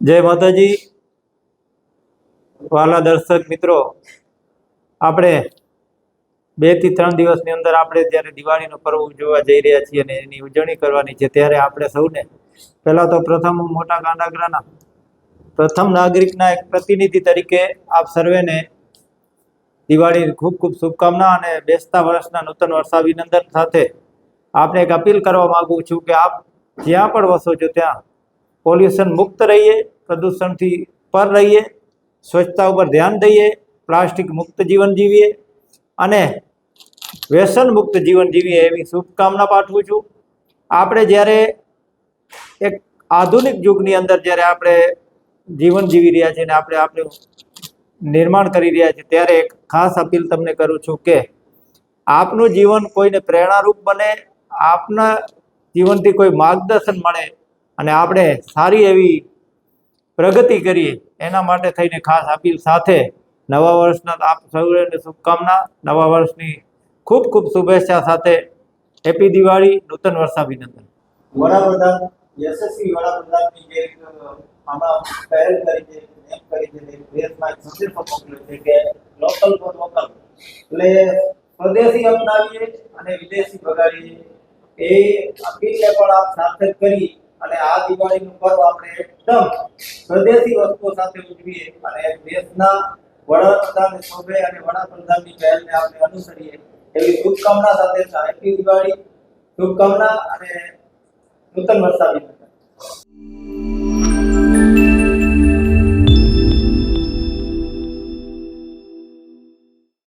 જય માતાજી. વાલા દર્શક મિત્રો, આપણે બેથી ત્રણ દિવસની અંદર આપણે જ્યારે દિવાળીનો પર્વ ઉજવવા જઈ રહ્યા છીએ અને એની ઉજવણી કરવાની છે, ત્યારે આપણે સૌને પહેલા તો પ્રથમ મોટા ગાંડાગરાના, પ્રથમ નાગરિકના એક પ્રતિનિધિ તરીકે આપ સર્વેને દિવાળી ખૂબ ખૂબ શુભકામના અને બેસતા વર્ષના નૂતન વર્ષાભિનંદન સાથે આપને એક અપીલ કરવા માગું છું કે આપ જ્યાં પણ વસો છો ત્યાં પોલ્યુશન મુક્ત રહીએ, પ્રદૂષણથી પર રહીએ, સ્વચ્છતા ઉપર ધ્યાન દઈએ, પ્લાસ્ટિક મુક્ત જીવન જીવીએ અને વ્યસન મુક્ત જીવન જીવીએ એવી શુભકામના પાઠવું છું. આપણે જ્યારે એક આધુનિક યુગની અંદર જ્યારે આપણે જીવન જીવી રહ્યા છીએ અને આપણે આપણું નિર્માણ કરી રહ્યા છીએ, ત્યારે એક ખાસ અપીલ તમને કરું છું કે આપનું જીવન કોઈને પ્રેરણારૂપ બને, આપના જીવનથી કોઈ માર્ગદર્શન મળે અને આપણે સારી એવી પ્રગતિ કરીએ, એના માટે થઈને ખાસ અપીલ સાથે નવા વર્ષના આપ સૌને શુભકામના, નવા વર્ષની ખૂબ ખૂબ શુભેચ્છા સાથે હેપી દિવાળી, નૂતન વર્ષાભિનંદન વડાપ્રધાન, યશસ્વી વડાપ્રધાનની જે પહેલ કરી છે એટલે સ્વદેશી અપનાવીએ અને વિદેશી ભગાડીએ. એ અપીલને પણ આપ સાર્થક કરી અને આ દિવાળીનું પર્વ આપણે એકદમ સ્વદેશી વસ્તુઓ સાથે ઉજવીએ અને દેશના વડાપ્રધાન શોભે અને વડાપ્રધાનની પહેલને આપણે અનુસરીએ એવી શુભકામના સાથે હેપી દિવાળી, શુભકામના અને નૂતન વર્ષાભિનંદન.